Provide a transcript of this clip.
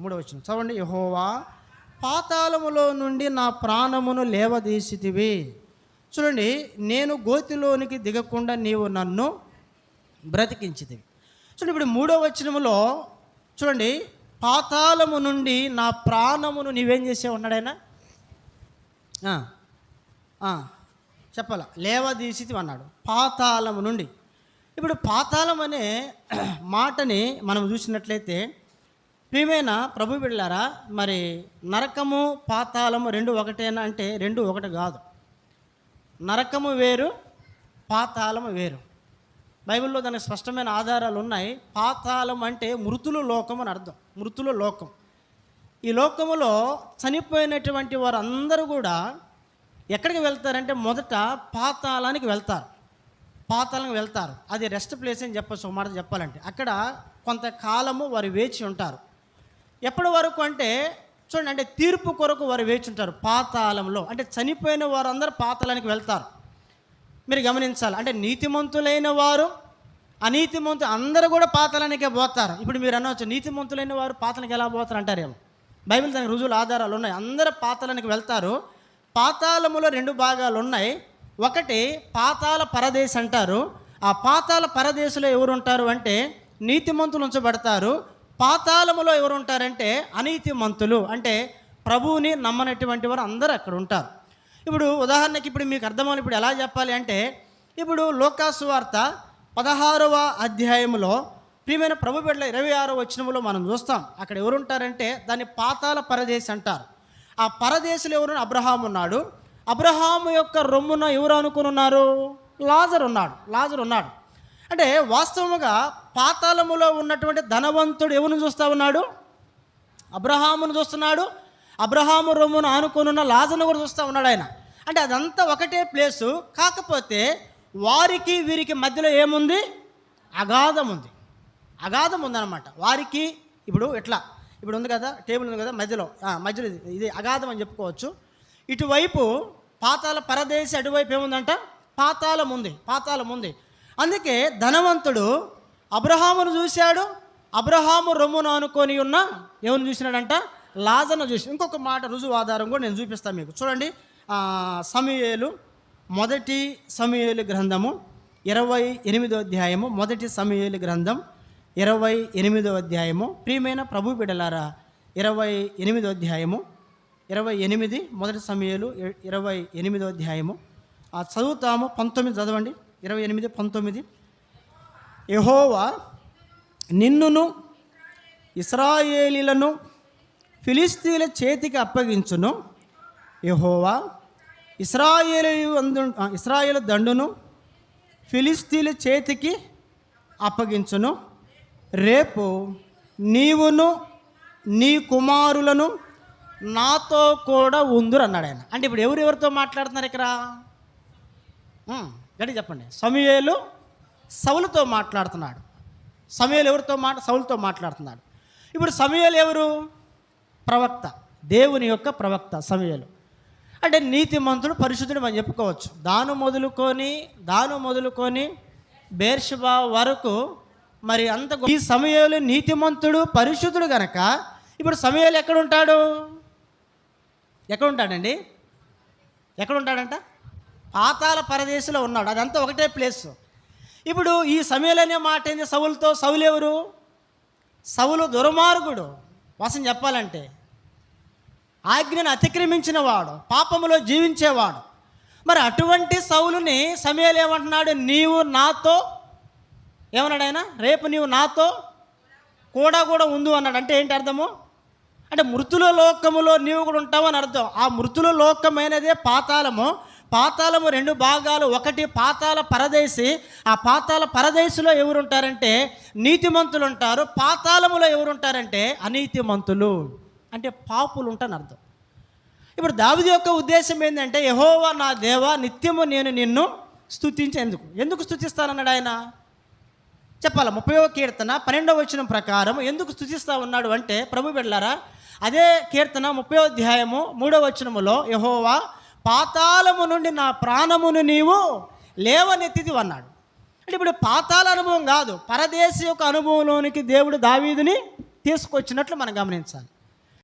మూడో వచ్చిన చదవండి. యహోవా పాతాళములో నుండి నా ప్రాణమును లేవదీసితివి. చూడండి నేను గోతిలోనికి దిగకుండా నీవు నన్ను బ్రతికించితివి. చూడండి ఇప్పుడు మూడో వచనములో చూడండి పాతాళము నుండి నా ప్రాణమును నీవేం చేసే ఉన్నాడైనా చెప్పాల? లేవదీసితివి అన్నాడు. పాతాళము నుండి. ఇప్పుడు పాతాళం అనే మాటని మనం చూసినట్లయితే ప్రియమైన ప్రభు బిళ్ళారా మరి నరకము పాతాళము రెండు ఒకటేనా అంటే రెండు ఒకటి కాదు. నరకము వేరు పాతాళము వేరు. బైబిల్లో దానికి స్పష్టమైన ఆధారాలు ఉన్నాయి. పాతాళం అంటే మృతుల లోకం అని అర్థం. మృతుల లోకం. ఈ లోకములో చనిపోయినటువంటి వారందరూ కూడా ఎక్కడికి వెళ్తారంటే మొదట పాతాళానికి వెళ్తారు. పాతాళానికి వెళ్తారు. అది రెస్ట్ ప్లేస్ అని చెప్పచ్చు ఒక మాట చెప్పాలంటే. అక్కడ కొంతకాలము వారు వేచి ఉంటారు. ఎప్పటి వరకు అంటే చూడండి అంటే తీర్పు కొరకు వారు వేచి ఉంటారు పాతాళంలో. అంటే చనిపోయిన వారందరూ పాతాళానికి వెళ్తారు. మీరు గమనించాలి అంటే నీతిమంతులైన వారు అనీతిమంతు అందరూ కూడా పాతాలనికే పోతారు. ఇప్పుడు మీరు అనవచ్చు నీతిమంతులైన వారు పాతలకి ఎలా పోతారు అంటారేమో బైబిల్ దానికి రుజువులు ఆధారాలు ఉన్నాయి. అందరూ పాతాలనికి వెళ్తారు. పాతాళములో రెండు భాగాలు ఉన్నాయి. ఒకటి పాతాల పరదేశ్ అంటారు. ఆ పాతాల పరదేశంలో ఎవరు ఉంటారు అంటే నీతిమంతులు ఉంచబడతారు. పాతాళములో ఎవరు ఉంటారంటే అనీతి మంతులు అంటే ప్రభువుని నమ్మనటువంటి వారు అందరూ అక్కడ ఉంటారు ఇప్పుడు ఉదాహరణకి ఇప్పుడు మీకు అర్థమవును ఇప్పుడు ఎలా చెప్పాలి అంటే ఇప్పుడు లోకాసు వార్త పదహారవ అధ్యాయంలో ప్రియమైన ప్రభు బిడ్డల ఇరవై ఆరో వచనంలో మనం చూస్తాం. అక్కడ ఎవరు ఉంటారంటే దాన్ని పాతాల పరదేశ్ అంటారు. ఆ పరదేశులు ఎవరు? అబ్రహాం ఉన్నాడు. అబ్రహాము యొక్క రొమ్మున ఎవరు అనుకుని ఉన్నారు? లాజర్ ఉన్నాడు. లాజర్ ఉన్నాడు. అంటే వాస్తవముగా పాతాళములో ఉన్నటువంటి ధనవంతుడు ఎవరిని చూస్తూ ఉన్నాడు? అబ్రహామును చూస్తున్నాడు. అబ్రహాము రొమ్మును ఆనుకొనున్న లాజను కూడా చూస్తూ ఉన్నాడు ఆయన. అంటే అదంతా ఒకటే ప్లేసు. కాకపోతే వారికి వీరికి మధ్యలో ఏముంది? అగాధం ఉంది. అగాధం ఉందన్నమాట. వారికి ఇప్పుడు ఎట్లా? ఇప్పుడు ఉంది కదా టేబుల్ ఉంది కదా మధ్యలో. మధ్యలో ఇది ఇది అగాధం అని చెప్పుకోవచ్చు. ఇటువైపు పాతాల పరదేశి అటువైపు ఏముందంట? పాతాళం ఉంది. పాతాళం ఉంది. అందుకే ధనవంతుడు అబ్రహామును చూశాడు అబ్రహాము రొమ్మును అనుకొని ఉన్న ఎవరిని చూసినాడంట? లాజను చూసి ఇంకొక మాట రుజువు ఆధారం కూడా నేను చూపిస్తాను మీకు. చూడండి సమయలు మొదటి సమయలు గ్రంథము ఇరవై ఎనిమిదో అధ్యాయము మొదటి సమయలు గ్రంథం ఇరవై ఎనిమిదో అధ్యాయము. ప్రియమైన ప్రభు బిడలారా ఇరవై ఎనిమిదో అధ్యాయము ఇరవై ఎనిమిది మొదటి సమయాలు ఇరవై ఎనిమిదో అధ్యాయము. చదువుతాము పంతొమ్మిది చదవండి. ఇరవై ఎనిమిది పంతొమ్మిది. యహోవా నిన్నును ఇస్రాయేలీలను ఫిలిస్తీన్ల చేతికి అప్పగించును. యహోవా ఇస్రాయేలు అందు ఇస్రాయేల్ దండును ఫిలిస్తీన్ల చేతికి అప్పగించును. రేపు నీవును నీ కుమారులను నాతో కూడా ఉందురు అన్నాడు ఆయన. అంటే ఇప్పుడు ఎవరు ఎవరితో మాట్లాడుతున్నారు ఇక్కడ? గట్టి చెప్పండి. సమయలు సౌలుతో మాట్లాడుతున్నాడు. సమయలు ఎవరితో మాట సౌలుతో మాట్లాడుతున్నాడు. ఇప్పుడు సమయలు ఎవరు? ప్రవక్త. దేవుని యొక్క ప్రవక్త సమయలు. అంటే నీతిమంతుడు పరిశుద్ధుడు మనం చెప్పుకోవచ్చు. దాను మొదలుకొని దాను మొదలుకొని బేర్షబా వరకు మరి అంత ఈ సమయాలు నీతిమంతుడు పరిశుద్ధుడు గనక ఇప్పుడు సమయాలు ఎక్కడ ఉంటాడు? ఎక్కడ ఉంటాడండి? ఎక్కడ ఉంటాడంట? పాతాల పరదేశంలో ఉన్నాడు. అదంతా ఒకటే ప్లేస్. ఇప్పుడు ఈ సమయంలో అనే మాట ఏంది? సవులతో సవులు ఎవరు? సవులు దుర్మార్గుడు. వసం చెప్పాలంటే ఆజ్ఞను అతిక్రమించిన వాడు పాపములో జీవించేవాడు. మరి అటువంటి సౌలుని సమయాలు ఏమంటున్నాడు? నీవు నాతో ఏమన్నాడు ఆయన? రేపు నీవు నాతో కూడా కూడా ఉండు అన్నాడు. అంటే ఏంటి అర్థము? అంటే మృతుల లోకములో నీవు కూడా ఉంటావని అర్థం. ఆ మృతుల లోకమైనదే పాతాళము పాతాళము రెండు భాగాలు. ఒకటి పాతాల పరదేశి. ఆ పాతాల పరదేశిలో ఎవరుంటారంటే నీతిమంతులు ఉంటారు పాతాళములో ఎవరుంటారంటే అనీతిమంతులు అంటే పాపులు ఉంటారని అర్థం. ఇప్పుడు దావిది యొక్క ఉద్దేశం ఏంటంటే యహోవా నా దేవా నిత్యము నేను నిన్ను స్థుతించేందుకు ఎందుకు స్థుతిస్తానన్నాడు ఆయన? చెప్పాలి? ముప్పయో కీర్తన పన్నెండవ వచనం ప్రకారం ఎందుకు స్తుతిస్తా ఉన్నాడు అంటే ప్రభు వెళ్ళారా అదే కీర్తన ముప్పై అధ్యాయము మూడవ వచనములో యహోవా పాతాళము నుండి నా ప్రాణమును నీవు లేవనెత్తిది అన్నాడు. అంటే ఇప్పుడు పాతాల అనుభవం కాదు పరదేశ యొక్క అనుభవంలోనికి దేవుడు దావీదుని తీసుకొచ్చినట్లు మనం గమనించాలి.